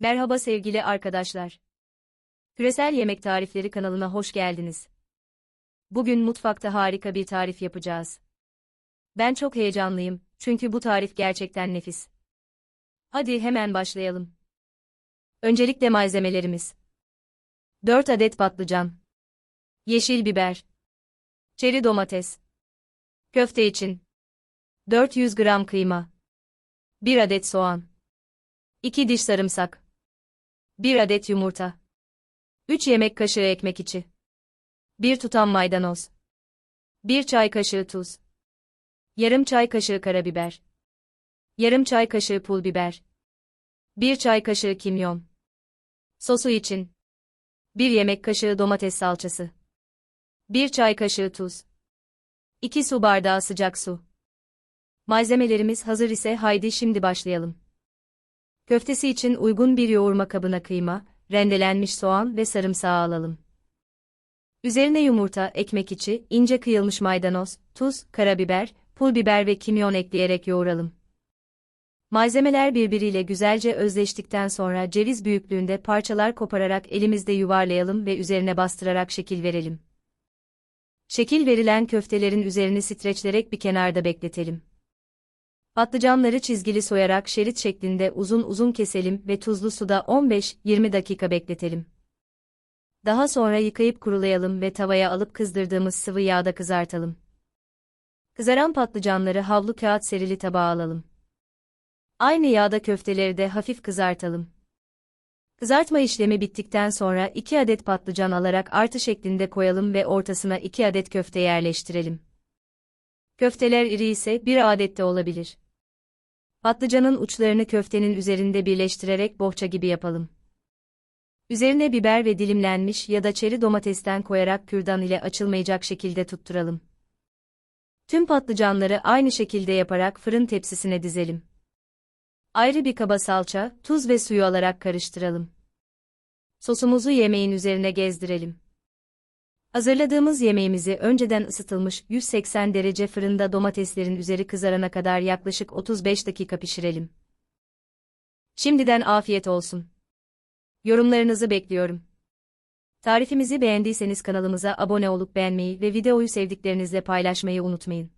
Merhaba sevgili arkadaşlar. Küresel Yemek Tarifleri kanalına hoş geldiniz. Bugün mutfakta harika bir tarif yapacağız. Ben çok heyecanlıyım çünkü bu tarif gerçekten nefis. Hadi hemen başlayalım. Öncelikle malzemelerimiz. 4 adet patlıcan. Yeşil biber. Çeri domates. Köfte için. 400 gram kıyma. 1 adet soğan. 2 diş sarımsak. 1 adet yumurta. 3 yemek kaşığı ekmek içi. 1 tutam maydanoz. 1 çay kaşığı tuz. Yarım çay kaşığı karabiber. Yarım çay kaşığı pul biber. 1 çay kaşığı kimyon. Sosu için 1 yemek kaşığı domates salçası. 1 çay kaşığı tuz. 2 su bardağı sıcak su. Malzemelerimiz hazır ise haydi şimdi başlayalım. Köftesi için uygun bir yoğurma kabına kıyma, rendelenmiş soğan ve sarımsağı alalım. Üzerine yumurta, ekmek içi, ince kıyılmış maydanoz, tuz, karabiber, pul biber ve kimyon ekleyerek yoğuralım. Malzemeler birbiriyle güzelce özleştikten sonra ceviz büyüklüğünde parçalar kopararak elimizde yuvarlayalım ve üzerine bastırarak şekil verelim. Şekil verilen köftelerin üzerini streçlerek bir kenarda bekletelim. Patlıcanları çizgili soyarak şerit şeklinde uzun uzun keselim ve tuzlu suda 15-20 dakika bekletelim. Daha sonra yıkayıp kurulayalım ve tavaya alıp kızdırdığımız sıvı yağda kızartalım. Kızaran patlıcanları havlu kağıt serili tabağa alalım. Aynı yağda köfteleri de hafif kızartalım. Kızartma işlemi bittikten sonra 2 adet patlıcan alarak artı şeklinde koyalım ve ortasına 2 adet köfte yerleştirelim. Köfteler iri ise bir adet de olabilir. Patlıcanın uçlarını köftenin üzerinde birleştirerek bohça gibi yapalım. Üzerine biber ve dilimlenmiş ya da çeri domatesten koyarak kürdan ile açılmayacak şekilde tutturalım. Tüm patlıcanları aynı şekilde yaparak fırın tepsisine dizelim. Ayrı bir kaba salça, tuz ve suyu alarak karıştıralım. Sosumuzu yemeğin üzerine gezdirelim. Hazırladığımız yemeğimizi önceden ısıtılmış 180 derece fırında domateslerin üzeri kızarana kadar yaklaşık 35 dakika pişirelim. Şimdiden afiyet olsun. Yorumlarınızı bekliyorum. Tarifimizi beğendiyseniz kanalımıza abone olup beğenmeyi ve videoyu sevdiklerinizle paylaşmayı unutmayın.